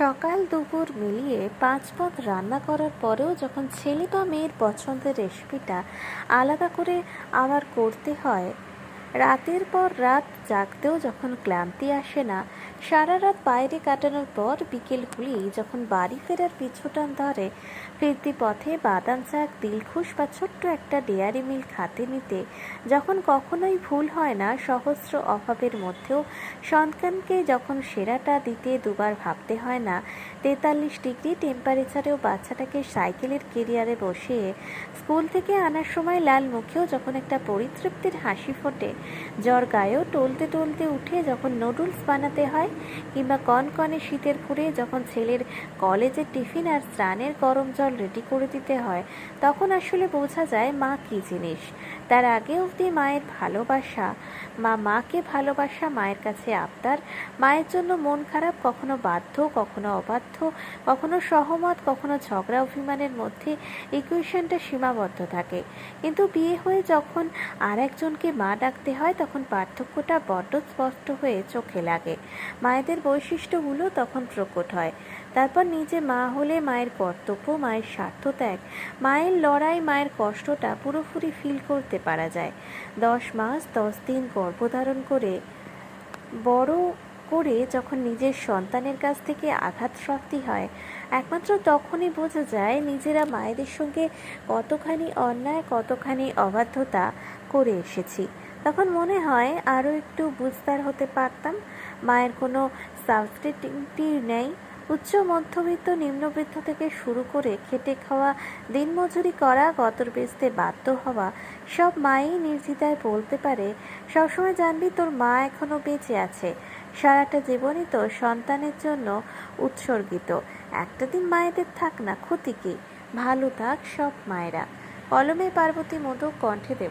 সকাল দুপুর মিলিয়ে পাঁচ পদ রান্না করার পরেও যখন ছেলে বা মেয়ের পছন্দের রেসিপিটা আলাদা করে আবার করতে হয় রাতের পর রাত জাগতেও যখন ক্লান্তি আসে না, সারা রাত বাইরে কাটানোর পর বিকেল হলেই যখন বাড়ি ফেরার পিছুটান ধরে, ফিরতি পথে বাদাম চাক দিলখুশ বা ছোট্ট একটা ডেয়ারি মিল খাতে নিতে, যখন কখনোই ভুল হয় না, সহস্র অভাবের মধ্যেও সন্তানকে যখন সেরাটা দিতে দুবার ভাবতে হয় না, তেতাল্লিশ ডিগ্রি টেম্পারেচারেও বাচ্চাটাকে সাইকেলের কেরিয়ারে বসিয়ে, স্কুল থেকে আনার সময় লাল মুখেও যখন একটা পরিতৃপ্তির হাসি ফোটে জ্বর গায়েও টলতে টলতে উঠে যখন নুডলস বানাতে হয় কিংবা কনকনে শীতের পুরে যখন ছেলের কলেজের টিফিন আর স্নানের গরম জল রেডি করে দিতে হয়, তখন আসলে বোঝা যায় মা কী জিনিস। তার আগে অবধি মায়ের ভালোবাসা। মা মাকে ভালোবাসা, মায়ের কাছে আবদার। মায়ের জন্য মন খারাপ কখনো বাধ্য, কখনো অবাধ্য, কখনো সহমত, কখনো ঝগড়া অভিমানের মধ্যে ইকুয়েশনটা সীমাবদ্ধ থাকে। কিন্তু বিয়ে হয়ে যখন আর একজনকে মা ডাকতে হয়, তখন পার্থক্যটা বড্ড স্পষ্ট হয়ে চোখে লাগে। মায়েদের বৈশিষ্ট্যগুলো তখন প্রকট হয়। তারপর নিজে মা হলে মায়ের কর্তব্য, মায়ের স্বার্থ ত্যাগ। মায়ের লড়াই, মায়ের কষ্টটা পুরোপুরি ফিল করতে পারা যায়। দশ মাস, দশ দিন গর্ভধারণ করে বড় করে যখন নিজের সন্তানের কাছ থেকে আঘাত শক্তি হয়, একমাত্র তখনই বোঝা যায় নিজেরা মায়েদের সঙ্গে কতখানি অন্যায়, কতখানি অবাধ্যতা করে এসেছি। তখন মনে হয় আরও একটু বুঝদার হতে পারতাম। মায়ের কোনো সাবস্টিটিউটি নেই। উচ্চ মধ্যবিত্ত নিম্নবিত্ত থেকে শুরু করে খেটে খাওয়া, দিনমজুরি করা, গতর বেচতে বাধ্য হওয়া, সব মাই নির্দ্বিধায় বলতে পারে, সবসময় জানবি তোর মা এখনও বেঁচে আছে। সারাটা জীবনই তো সন্তানের জন্য উৎসর্গিত। একটা দিন মায়েদের থাক না, ক্ষতি কি? ভালো থাক সব মায়েরা। কলমে পার্বতী মধু কণ্ঠে দেব।